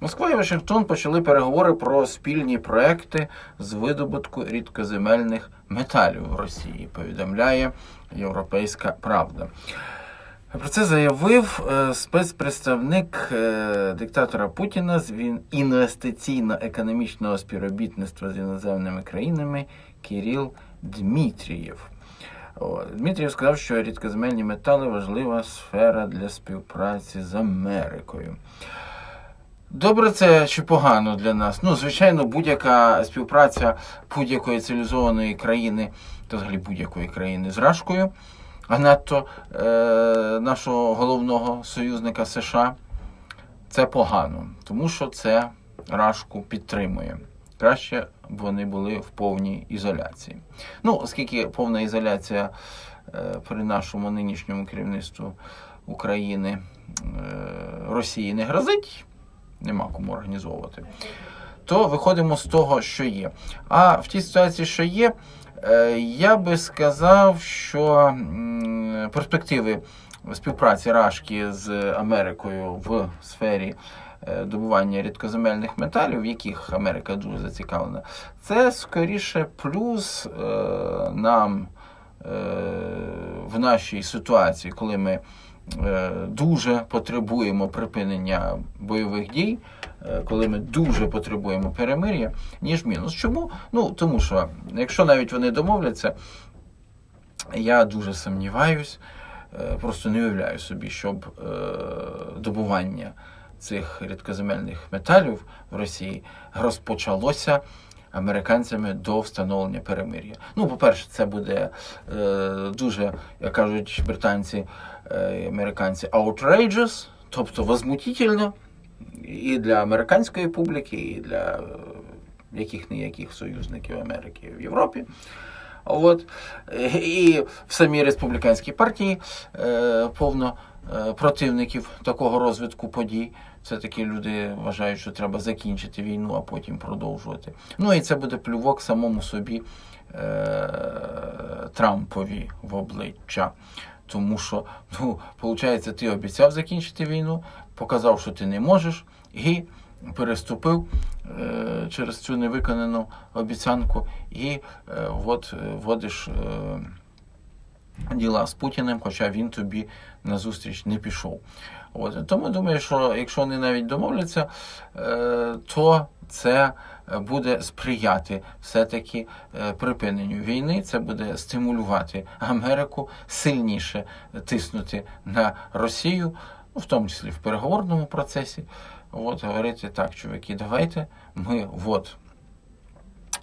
Москва і Вашингтон почали переговори про спільні проекти з видобутку рідкоземельних металів в Росії, повідомляє Європейська Правда. Про це заявив е, спецпредставник е, диктатора Путіна з інвестиційно-економічного співробітництва з іноземними країнами Кирил Дмитрієв. Дмитрієв сказав, що рідкоземельні метали важлива сфера для співпраці з Америкою. Добре це чи погано для нас? Ну, звичайно, будь-яка співпраця будь-якої цивілізованої країни, та взагалі будь-якої країни з Рашкою, а надто е, нашого головного союзника США, це погано, тому що це Рашку підтримує. Краще б вони були в повній ізоляції. Ну, оскільки повна ізоляція е, при нашому нинішньому керівництву України е, Росії не грозить, нема кому організовувати, то виходимо з того, що є. А в тій ситуації, що є, е, я би сказав, що перспективи співпраці Рашки з Америкою в сфері е, добування рідкоземельних металів, в яких Америка дуже зацікавлена, це скоріше плюс е, нам в нашій ситуації, коли ми дуже потребуємо припинення бойових дій, е, коли ми дуже потребуємо перемир'я, ніж мінус. Чому? Ну тому що якщо навіть вони домовляться, я дуже сумніваюсь, е, просто не уявляю собі, щоб е, добування цих рідкоземельних металів в Росії розпочалося американцями до встановлення перемир'я. Ну, по-перше, це буде е, дуже, як кажуть британці е, американці, outrageous, тобто возмутительно і для американської публіки, і для е, яких ніяких союзників Америки в Європі. От. І в самій республіканській партії е, повно противників такого розвитку подій. Все-таки люди вважають, що треба закінчити війну, а потім продовжувати. Ну і це буде плювок самому собі е, Трампові в обличчя. Тому що, ну, виходить, ти обіцяв закінчити війну, показав, що ти не можеш, і переступив е, через цю невиконану обіцянку, і е, от е, вводиш е, діла з Путіним, хоча він тобі назустріч не пішов. От. Тому думаю, що якщо вони навіть домовляться, е, то це буде сприяти все-таки е, припиненню війни. Це буде стимулювати Америку сильніше тиснути на Росію, ну, в тому числі в переговорному процесі. От, говорити так, чуваки, давайте ми от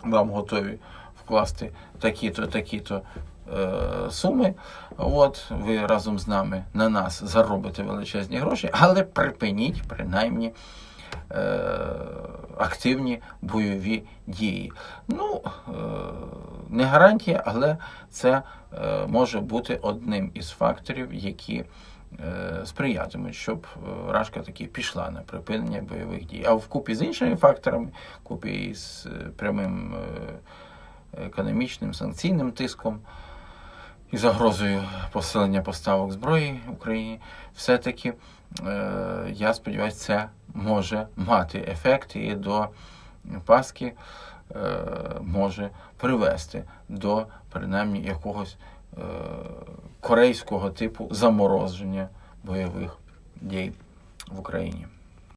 вам готові вкласти такі-то, такі-то е, суми. От, ви разом з нами на нас заробите величезні гроші, але припиніть принаймні е, активні бойові дії. Ну, е, не гарантія, але це е, може бути одним із факторів, які е, сприятимуть, щоб е, Рашка таки пішла на припинення бойових дій. А вкупі з іншими факторами, вкупі із е, прямим економічним санкційним тиском і загрозою посилення поставок зброї Україні, все-таки е, я сподіваюся, це може мати ефект і до Пасхи е, може привести до принаймні якогось е, корейського типу замороження бойових дій в Україні.